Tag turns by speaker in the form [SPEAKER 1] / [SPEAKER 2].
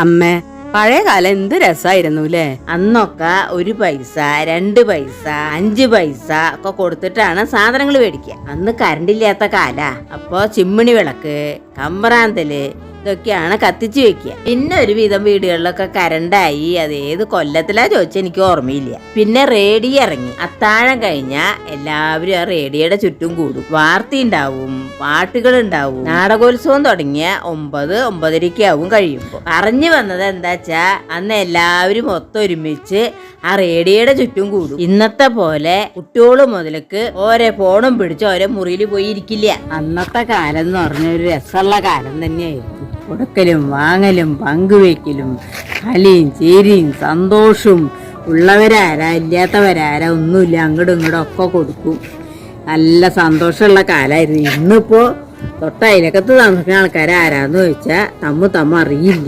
[SPEAKER 1] അമ്മേ പഴയ കാലം എന്ത് രസായിരുന്നു അല്ലേ അന്നൊക്കെ ഒരു പൈസ രണ്ട് പൈസ അഞ്ച് പൈസ ഒക്കെ കൊടുത്തിട്ടാണ് സാധനങ്ങൾ മേടിക്കുക. അന്ന് കറണ്ട് ഇല്ലാത്ത കാല. അപ്പോ ചിമ്മിണി വിളക്ക് കമ്പറാന്തൽ ഇതൊക്കെയാണ് കത്തിച്ച് വെക്കുക. പിന്നെ ഒരു വിധം വീടുകളിലൊക്കെ കരണ്ടായി. അത് ഏത് കൊല്ലത്തിലാ ചോദിച്ചാൽ എനിക്ക് ഓർമ്മയില്ല. പിന്നെ റേഡിയോ ഇറങ്ങി. അത്താഴം കഴിഞ്ഞാൽ എല്ലാവരും ആ റേഡിയോയുടെ ചുറ്റും കൂടും. വാർത്ത ഉണ്ടാവും പാട്ടുകൾ ഉണ്ടാവും. നാടകോത്സവം തുടങ്ങിയ ഒമ്പത് ഒമ്പതരയ്ക്കാവും കഴിയുമ്പോൾ. പറഞ്ഞു വന്നത് എന്താച്ചാ അന്ന് എല്ലാവരും ഒത്തൊരുമിച്ച് ഒരുമിച്ച് ആ റേഡിയോയുടെ ചുറ്റും കൂടും. ഇന്നത്തെ പോലെ കുട്ടികൾ മുതലക്ക് ഓരോ ഫോണും പിടിച്ച് ഓരോ മുറിയിൽ പോയി ഇരിക്കില്ല അന്നത്തെ കാലം എന്ന് പറഞ്ഞ ഒരു രസമുള്ള കാലം തന്നെയായിരുന്നു. കൊടുക്കലും വാങ്ങലും പങ്കുവെക്കലും കളിയും ചേരിയും സന്തോഷവും ഉള്ളവരാരാ ഇല്ലാത്തവരാരാ ഒന്നുമില്ല. അങ്ങോട്ടും ഇങ്ങോട്ടും ഒക്കെ കൊടുക്കും. നല്ല സന്തോഷമുള്ള കാലമായിരുന്നു ഇന്നിപ്പോ തൊട്ടയലക്കത്ത് താമസിക്കുന്ന ആൾക്കാരാരാന്ന് ചോദിച്ചാൽ തമ്മു തമ്മ അറിയില്ല.